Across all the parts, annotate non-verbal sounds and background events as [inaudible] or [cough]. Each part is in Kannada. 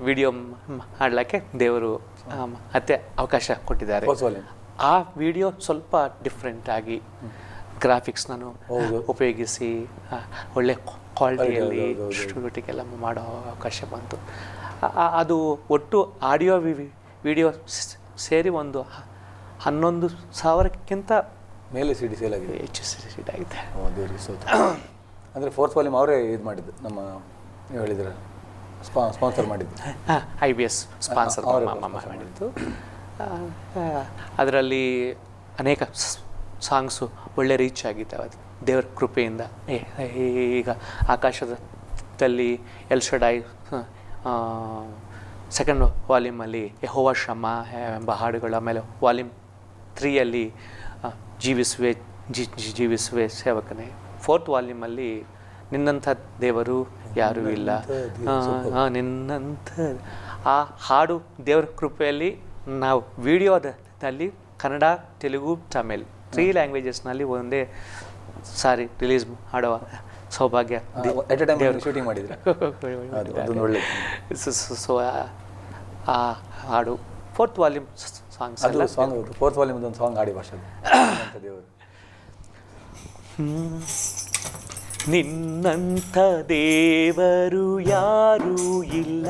ವಿಡಿಯೋ ಮಾಡಲಿಕ್ಕೆ ದೇವರು ಆ, ಮತ್ತೆ ಅವಕಾಶ ಕೊಟ್ಟಿದ್ದಾರೆ ಆ ವಿಡಿಯೋ ಸ್ವಲ್ಪ ಡಿಫ್ರೆಂಟ್ ಆಗಿ ಗ್ರಾಫಿಕ್ಸ್ ನಾನು ಉಪಯೋಗಿಸಿ ಆ, ಒಳ್ಳೆ ಕ್ವಾಲಿಟಿಯಲ್ಲಿ. ಎಲ್ಲ ಮಾಡೋ ಅವಕಾಶ ಬಂತು ಆ- ಆ- ಅದು ಒಟ್ಟು ಆಡಿಯೋ ವಿಡಿಯೋ ಸೇರಿ ಒಂದು ಹನ್ನೊಂದು ಸಾವಿರಕ್ಕಿಂತ ಮೇಲೆ ಸಿಡಿ ಸೇಲ್ ಆಗಿದೆ ಹೆಚ್ಚು ಸೀಟ್ ಆಗಿದೆ ಅಂದರೆ ಫೋರ್ತ್ ವಾಲ್ಯೂಮ್ ಅವರೇ ಇದು ಮಾಡಿದ್ದು ನಮ್ಮ ಹೇಳಿದ್ರೆ ಸ್ಪಾನ್ಸರ್ ಮಾಡಿದ್ದು. ಐ ಬಿ ಎಸ್ ಸ್ಪಾನ್ಸರ್ ಮಾಡಿದ್ದು. ಅದರಲ್ಲಿ ಅನೇಕ ಸಾಂಗ್ಸು ಒಳ್ಳೆ ರೀಚ್ ಆಗಿತ್ತು ಅದು ದೇವರ ಕೃಪೆಯಿಂದ. ಈಗ ಆಕಾಶದಲ್ಲಿ ಎಲ್ ಶಡಾಯ್ ಸೆಕೆಂಡ್ ವಾಲ್ಯೂಮಲ್ಲಿ ಯಹೋವ ಶ್ರಮ ಎಂಬ ಹಾಡುಗಳು ಆಮೇಲೆ ವಾಲ್ಯೂಮ್ ತ್ರೀಯಲ್ಲಿ ಜೀವಿಸುವೆ ಜಿ ಜಿ- ಜೀವಿಸುವೆ ಸೇವಕನೇ. ಫೋರ್ತ್ ವಾಲ್ಯೂಮಲ್ಲಿ ನಿನ್ನಂಥ ದೇವರು ಯಾರೂ ಇಲ್ಲ. ನಿನ್ನಂಥ ಆ ಹಾಡು ದೇವರ ಕೃಪೆಯಲ್ಲಿ ನಾವು ವಿಡಿಯೋದಲ್ಲಿ ಕನ್ನಡ ತೆಲುಗು ತಮಿಳ್ ತ್ರೀ ಲ್ಯಾಂಗ್ವೇಜಸ್ನಲ್ಲಿ ಒಂದೇ ಸಾರಿ ರಿಲೀಸ್ ಮಾಡುವ ಸೌಭಾಗ್ಯ ಶೂಟಿಂಗ್ ಮಾಡಿದ್ರೆ? ಸೊ- ಆ- ಹಾಡು fourth volume songs song fourth volume ಒಂದು ಸಾಂಗ್ ಆಡಿ ಭಾಷೆ [coughs] ದೇವರು. ನಿನ್ನಂಥ ದೇವರು ಯಾರೂ ಇಲ್ಲ.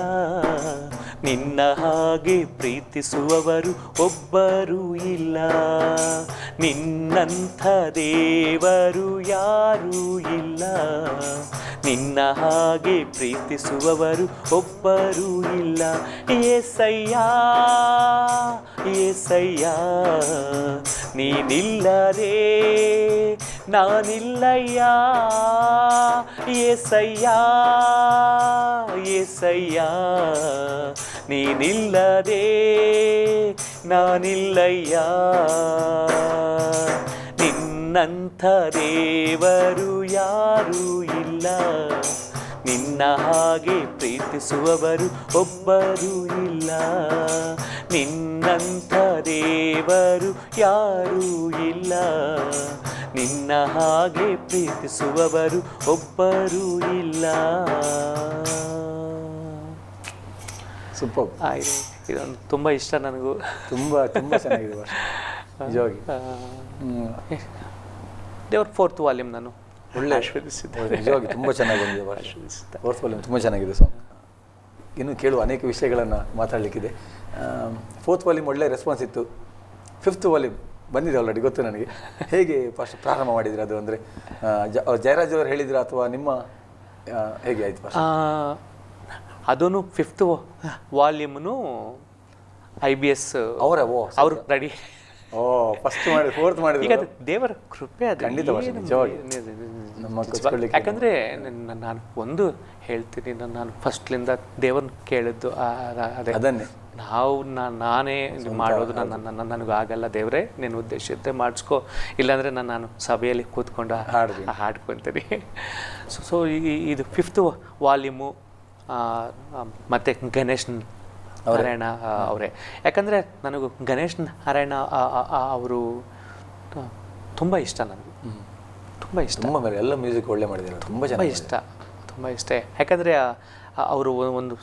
ನಿನ್ನ ಹಾಗೆ ಪ್ರೀತಿಸುವವರು ಒಬ್ಬರು ಇಲ್ಲ. ನಿನ್ನಂಥ ದೇವರು ಯಾರೂ ಇಲ್ಲ. ನಿನ್ನ ಹಾಗೆ ಪ್ರೀತಿಸುವವರು ಒಬ್ಬರೂ ಇಲ್ಲ. ಏಸಯ್ಯ ಏಸಯ್ಯ, ನೀನಿಲ್ಲದೆ ನಾನಿಲ್ಲಯ್ಯ. ಏಸಯ್ಯಾ ಏಸಯ್ಯಾ, ನೀನಿಲ್ಲದೆ ನಾನಿಲ್ಲಯ್ಯ. ನಿನ್ನಂಥ ದೇವರು ಯಾರೂ ಇಲ್ಲ. ನಿನ್ನ ಹಾಗೆ ಪ್ರೀತಿಸುವವರು ಒಬ್ಬರು ಇಲ್ಲ. ನಿನ್ನಂಥ ದೇವರು ಯಾರೂ ಇಲ್ಲ. ನಿನ್ನ ಹಾಗೆ ಪ್ರೀತಿಸುವವರು ಒಬ್ಬರೂ ಇಲ್ಲ. ಸೂಪರ್ ಆಯ್ತು ಇದೊಂದು ತುಂಬ ಇಷ್ಟ ನನಗೂ. ತುಂಬ ತುಂಬ ಚೆನ್ನಾಗಿದೆ [laughs] ನಿಜವಾಗಿ. ದೇವ್ರ ಫೋರ್ತ್ ವಾಲ್ಯೂಮ್ ನಾನು. ಒಳ್ಳೆ. ಆಶೀರ್ವದಿಸಿದ್ದೆ ನಿಜವಾಗಿ ತುಂಬ ಚೆನ್ನಾಗಿ ಬಂದಿದೆ ಆಶೀರ್ವದಿಸಿದ್ದೆ ಫೋರ್ತ್ ವಾಲ್ಯೂಮ್ ತುಂಬ ಚೆನ್ನಾಗಿದೆ ಸಾಂಗ್ ಇನ್ನು ಕೇಳುವ ಅನೇಕ ವಿಷಯಗಳನ್ನು ಮಾತಾಡಲಿಕ್ಕಿದೆ. ಫೋರ್ತ್ ವಾಲ್ಯೂಮ್ ಒಳ್ಳೆ ರೆಸ್ಪಾನ್ಸ್ ಇತ್ತು. ಫಿಫ್ತ್ ವಾಲ್ಯೂಮ್ ಬಂದಿದೆ ಆಲ್ರೆಡಿ ಗೊತ್ತು ನನಗೆ. ಹೇಗೆ ಫಸ್ಟ್ ಪ್ರಾರಂಭ ಮಾಡಿದ್ರಿ ಅದು ಅಂದರೆ ಜಯರಾಜ್ ಅವರು ಹೇಳಿದ್ರ ಅಥವಾ ನಿಮ್ಮ ಹೇಗೆ ಆಯ್ತು ಅದೂ ಫಿಫ್ತ್ ವಾಲ್ಯೂಮ್ನು ಐ ಬಿ ಎಸ್ ಅವರ ಓ ಅವರು ರೆಡಿ ಓ ಫಸ್ಟ್ ಮಾಡಿ ಫೋರ್ತ್ ಈಗ ಮಾಡಿದ್ರು ಅದು ದೇವರ ಕೃಪೆ ಅದು. ಖಂಡಿತ. ಯಾಕಂದ್ರೆ ನಾನು ಒಂದು ಹೇಳ್ತೀನಿ ನಾನು- ಫಸ್ಟ್ಲಿಂದ ದೇವರನ್ನ ಕೇಳಿದ್ದು ಅದನ್ನೇ. ನಾವು ನಾನೇ ಮಾಡೋದು ನನ್ನ ನನಗೆ ಆಗಲ್ಲ ದೇವರೇ ನಿನ್ನ ಉದ್ದೇಶದ್ದೇ ಮಾಡಿಸ್ಕೊ. ಇಲ್ಲಾಂದರೆ ನಾನು ನಾನು ಸಭೆಯಲ್ಲಿ ಕೂತ್ಕೊಂಡು. ಹಾಡ್ಕೊತೀನಿ. ಸೊ ಸೊ ಇದು ಫಿಫ್ತ್ ವಾಲ್ಯೂಮು ಮತ್ತು ಗಣೇಶ್ ನಾರಾಯಣ ಅವರೇ. ಯಾಕಂದರೆ ನನಗೂ ಗಣೇಶ್ ನಾರಾಯಣ ಅವರು ತುಂಬ ಇಷ್ಟ ನನಗೆ. ತುಂಬ ಇಷ್ಟ. ತುಂಬ ಮೇಲೆ ಎಲ್ಲ ಮ್ಯೂಸಿಕ್ ಒಳ್ಳೆ ಮಾಡಿದ್ದಾರೆ. ತುಂಬ ತುಂಬ ಇಷ್ಟ. ತುಂಬ ಇಷ್ಟ. ಯಾಕಂದರೆ ಅವರು ಒಂದು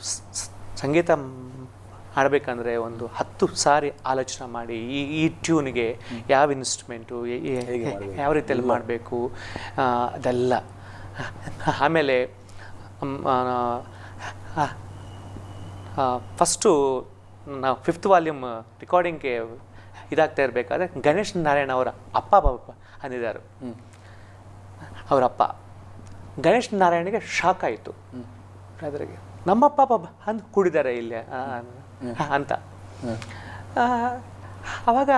ಸಂಗೀತ ಹಾಡಬೇಕಂದ್ರೆ ಒಂದು ಹತ್ತು ಸಾರಿ ಆಲೋಚನೆ ಮಾಡಿ ಈ ಈ ಟ್ಯೂನ್ಗೆ ಯಾವ ಇನ್ಸ್ಟ್ರುಮೆಂಟು ಯಾವ ರೀತಿಯಲ್ಲಿ ಮಾಡಬೇಕು? ಅದೆಲ್ಲ. ಆಮೇಲೆ ಫಸ್ಟು ನಾವು ಫಿಫ್ತ್ ವಾಲ್ಯೂಮ್ ರೆಕಾರ್ಡಿಂಗ್ಗೆ ಇದಾಗ್ತಾ ಇರಬೇಕಾದ್ರೆ ಗಣೇಶ್ ನಾರಾಯಣ ಅವರ ಅಪ್ಪ ಬಾಬಪ್ಪ ಅಂದಿದ್ದಾರೆ. ಅವರಪ್ಪ ಗಣೇಶ್ ನಾರಾಯಣಿಗೆ ಶಾಕ್ ಆಯಿತು. ಅದ್ರಿಗೆ ನಮ್ಮಪ್ಪ ಬಾಬ ಅಂದು ಕೂಡಿದ್ದಾರೆ ಇಲ್ಲೇ ಅಂತ. ಅವಾಗ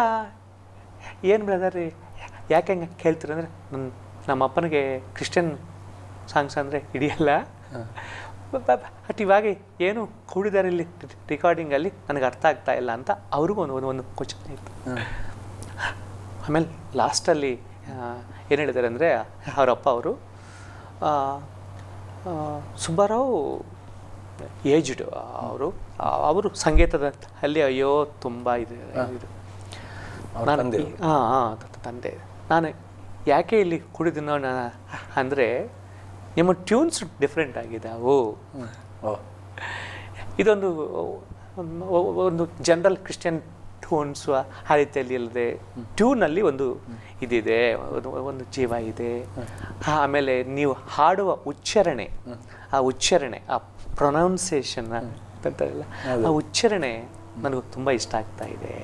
ಏನು ಬ್ರದರ್ ರೀ ಯಾಕೆ ಹಂಗೆ ಕೇಳ್ತೀರ ಅಂದರೆ ನನ್ನ ನಮ್ಮ ಅಪ್ಪನಿಗೆ ಕ್ರಿಶ್ಚಿಯನ್ ಸಾಂಗ್ಸ್ ಅಂದರೆ ಹಿಡಿಯಲ್ಲ. ಬಟ್ ಇವಾಗ ಏನು ಕೂಡಿದ್ದಾರೆ ಇಲ್ಲಿ ರೆಕಾರ್ಡಿಂಗಲ್ಲಿ ನನಗೆ ಅರ್ಥ ಆಗ್ತಾ ಇಲ್ಲ ಅಂತ ಅವ್ರಿಗೂ ಒಂದು ಒಂದು ಒಂದು ಕ್ವಶನ್ ಇತ್ತು. ಆಮೇಲೆ ಲಾಸ್ಟಲ್ಲಿ ಏನು ಹೇಳಿದ್ದಾರೆ ಅಂದರೆ ಅವರಪ್ಪ ಅವರು ಸುಬ್ಬಾರಾವ್ ಏಜ್ಡ್ ಅವರು ಅವರು ಸಂಗೀತದ ಅಲ್ಲಿ ಅಯ್ಯೋ ತುಂಬ ಇದೆ ನಾನು ತಂದೆ ಹಾಂ ಹಾಂ ತಂದೆ. ನಾನು ಯಾಕೆ ಇಲ್ಲಿ ಕುಡಿದಿನೋ ಅಂದರೆ ನಿಮ್ಮ ಟ್ಯೂನ್ಸ್ ಡಿಫ್ರೆಂಟ್ ಆಗಿದೆ ಅವು ಓ. ಇದೊಂದು ಒಂದು ಜನರಲ್ ಕ್ರಿಶ್ಚಿಯನ್ ಟೂನ್ಸು ಆ ರೀತಿಯಲ್ಲಿ ಇಲ್ಲದೆ ಟ್ಯೂನಲ್ಲಿ ಒಂದು ಇದಿದೆ ಒಂದು ಜೀವ ಇದೆ. ಆಮೇಲೆ ನೀವು ಹಾಡುವ ಉಚ್ಚಾರಣೆ ಆ ಉಚ್ಚಾರಣೆ ಆ ಪ್ರೊನೌನ್ಸಿಯೇಷನ್ ಅಂತಾರಲ್ಲ ಆ ಉಚ್ಚಾರಣೆ ನನಗೆ ತುಂಬ ಇಷ್ಟ ಆಗ್ತಾ ಇದೆ.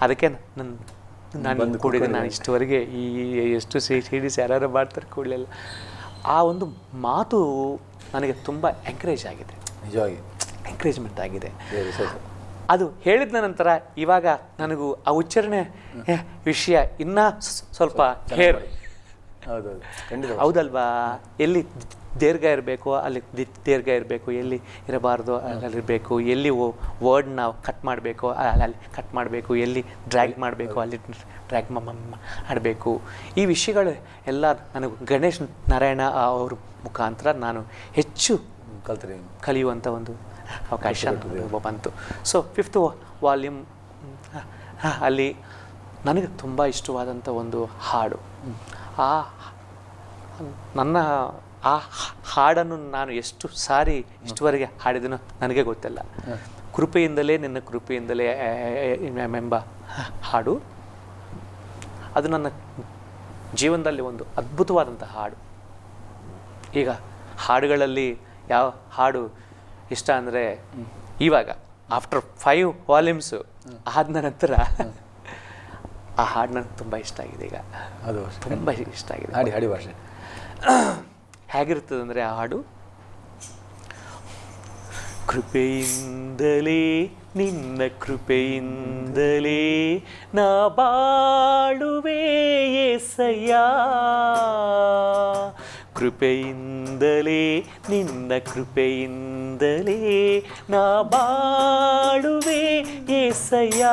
ಅದಕ್ಕೆ ನನ್ನ ನಾನು ಕೂಡಿದೆ ನಾನು ಇಷ್ಟವರೆಗೆ ಈ ಎಷ್ಟು ಸಿ ಸಿ ಡಿಸ್ ಯಾರು ಮಾಡ್ತಾರೆ ಕೂಡಲಿಲ್ಲ. ಆ ಒಂದು ಮಾತು ನನಗೆ ತುಂಬ ಎಂಕರೇಜ್ ಆಗಿದೆ. ನಿಜವಾಗಿ. ಎಂಕರೇಜ್ಮೆಂಟ್ ಆಗಿದೆ. ಅದು ಹೇಳಿದ ನಂತರ ಇವಾಗ ನನಗೂ ಆ ಉಚ್ಚಾರಣೆ ವಿಷಯ ಇನ್ನೂ ಸ್ವಲ್ಪ ಹೇರ್. ಹೌದೌದು ಖಂಡಿತ ಹೌದಲ್ವಾ? ಎಲ್ಲಿ ದೀರ್ಘ ಇರಬೇಕು ಅಲ್ಲಿ ದಿ- ದೀರ್ಘ ಇರಬೇಕು ಎಲ್ಲಿ ಇರಬಾರ್ದು ಅಲ್ಲಿ ಇರಬೇಕು ಎಲ್ಲಿ ವರ್ಡ್ ನಾವು ಕಟ್ ಮಾಡಬೇಕು ಅಲ್ಲಿ ಕಟ್ ಮಾಡಬೇಕು ಎಲ್ಲಿ ಡ್ರ್ಯಾಗ್ ಮಾಡಬೇಕು ಅಲ್ಲಿ ಡ್ರ್ಯಾಗ್ ಮಾಡಬೇಕು ಈ ವಿಷಯಗಳು ಎಲ್ಲ ನನಗೆ ಗಣೇಶ್ ನಾರಾಯಣ ಅವ್ರ ಮುಖಾಂತರ ನಾನು ಹೆಚ್ಚು ಕಲಿತೀನಿ ಕಲಿಯುವಂಥ ಒಂದು ಅವಕಾಶ ಬಂತು. ಸೊ ಫಿಫ್ತ್ ವಾಲ್ಯೂಮ್ ಅಲ್ಲಿ ನನಗೆ ತುಂಬ ಇಷ್ಟವಾದಂಥ ಒಂದು ಹಾಡು. ಆ ನನ್ನ ಆ ಹಾಡನ್ನು ನಾನು ಎಷ್ಟು ಸಾರಿ ಇಷ್ಟುವರೆಗೆ ಹಾಡಿದನೋ ನನಗೆ ಗೊತ್ತಿಲ್ಲ. ಕೃಪೆಯಿಂದಲೇ ನಿನ್ನ ಕೃಪೆಯಿಂದಲೇ ಎಂಬ ಹಾಡು. ಅದು ನನ್ನ ಜೀವನದಲ್ಲಿ ಒಂದು ಅದ್ಭುತವಾದಂಥ ಹಾಡು. ಈಗ ಹಾಡುಗಳಲ್ಲಿ ಯಾವ ಹಾಡು ಇಷ್ಟ ಅಂದರೆ ಇವಾಗ ಆಫ್ಟರ್ ಫೈವ್ ವಾಲ್ಯೂಮ್ಸು ಆದ ನಂತರ ಆ ಹಾಡು ನನಗೆ ತುಂಬ ಇಷ್ಟ ಆಗಿದೆ ಈಗ. ಅದು ತುಂಬ ಇಷ್ಟ ಆಗಿದೆ. ಹಾಡಿ ಹಾಡಿ ಭಾಷೆ. ಹೇಗಿರ್ತದೆ ಅಂದರೆ ಆ ಹಾಡು? ಕೃಪೆಯಿಂದಲೇ ನಿನ್ನ ಕೃಪೆಯಿಂದಲೇ ನಾ ಬಾಳುವೆ ಏಸಯ್ಯ. ಕೃಪೆಯಿಂದಲೇ, ನಿನ್ನ ಕೃಪೆಯಿಂದಲೇ ನಾ ಬಾಳುವೆ ಏಸಯ್ಯ.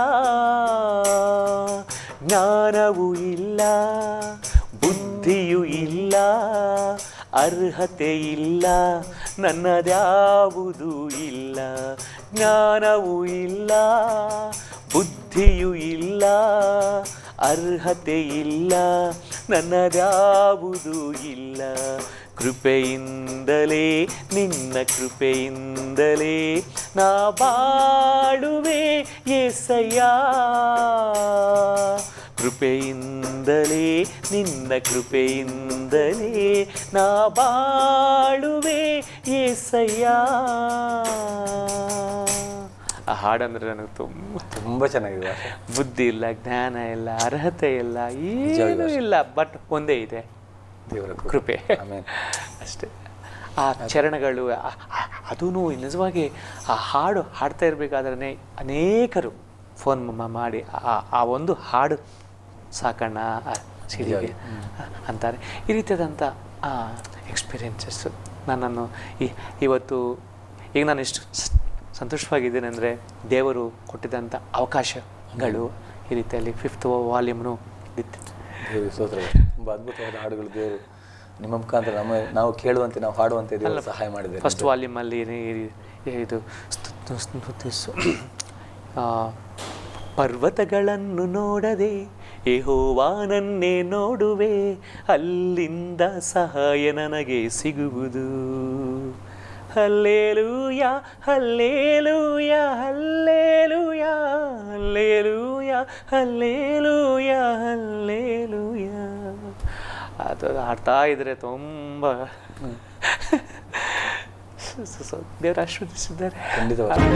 ಜ್ಞಾನವೂ ಇಲ್ಲ, ಬುದ್ಧಿಯೂ ಇಲ್ಲ, ಅರ್ಹತೆ ಇಲ್ಲ, ನನ್ನದ್ಯಾವುದೂ ಇಲ್ಲ. ಜ್ಞಾನವೂ ಇಲ್ಲ, ಬುದ್ಧಿಯೂ ಇಲ್ಲ ಅರ್ಹತೆ ಇಲ್ಲ ನನ್ನದ್ಯಾವುದೂ ಇಲ್ಲ. ಕೃಪೆಯಿಂದಲೇ, ನಿನ್ನ ಕೃಪೆಯಿಂದಲೇ ನಾ ಬಾಳುವೆ ಎಸಯ್ಯ ಕೃಪೆಯಿಂದಲೇ, ನಿನ್ನ ಕೃಪೆಯಿಂದಲೇ ನಾ ಬಾಳುವೆ ಯೇಸಯ್ಯ ಆ ಹಾಡಂದ್ರೆ ನನಗೆ ತುಂಬ ತುಂಬ ಚೆನ್ನಾಗಿದೆ ಬುದ್ಧಿ ಇಲ್ಲ ಜ್ಞಾನ ಇಲ್ಲ ಅರ್ಹತೆ ಇಲ್ಲ ಏನು ಇಲ್ಲ ಬಟ್ ಒಂದೇ ಇದೆ. ದೇವರ ಕೃಪೆ. ಅಷ್ಟೇ. ಆ ಚರಣಗಳು ಅದೂ ನಿಜವಾಗಿ ಆ ಹಾಡು ಹಾಡ್ತಾ ಇರಬೇಕಾದ್ರೆ ಅನೇಕರು ಫೋನ್ ಮಾಡಿ ಆ- ಆ ಒಂದು ಹಾಡು ಸಾಕಣ್ಣ ಸಿಡಿಗೆ ಅಂತಾರೆ. ಈ ರೀತಿಯಾದಂಥ ಎಕ್ಸ್ಪೀರಿಯೆನ್ಸಸ್ಸು ನನ್ನನ್ನು ಈ ಇವತ್ತು ಈಗ ನಾನು ಎಷ್ಟು ಸ್- ಸಂತೋಷವಾಗಿದ್ದೇನೆ ಅಂದರೆ ದೇವರು ಕೊಟ್ಟಿದ್ದಂಥ ಅವಕಾಶಗಳು ಈ ರೀತಿಯಲ್ಲಿ ಫಿಫ್ತ್ ವಾಲ್ಯೂಮ್ನು ಇತ್ತು ತುಂಬ ಅದ್ಭುತವಾದ ಹಾಡುಗಳು ದೇವರು. ನಿಮ್ಮ ಮುಖಾಂತರ ನಮ್ಮ ನಾವು ಕೇಳುವಂತೆ ನಾವು ಹಾಡುವಂತೆ ದೇವರು ಸಹಾಯ ಮಾಡಿದೆ ಫಸ್ಟ್ ವಾಲ್ಯೂಮಲ್ಲಿ ಇದು ಪರ್ವತಗಳನ್ನು ನೋಡದೆ ಏಹೋವಾನನ್ನೇ ನೋಡುವೆ ಅಲ್ಲಿಂದ ಸಹಾಯ ನನಗೆ ಸಿಗುವುದು. Hallelujah hallelujah hallelujah hallelujah hallelujah hallelujah. ಅದು ಹಾಡ್ತಾ ಇದ್ರೆ ತುಂಬ ದೇವರು ಆಶೀರ್ವದಿಸಿದ್ದಾರೆ ಖಂಡಿತವಾಗಿ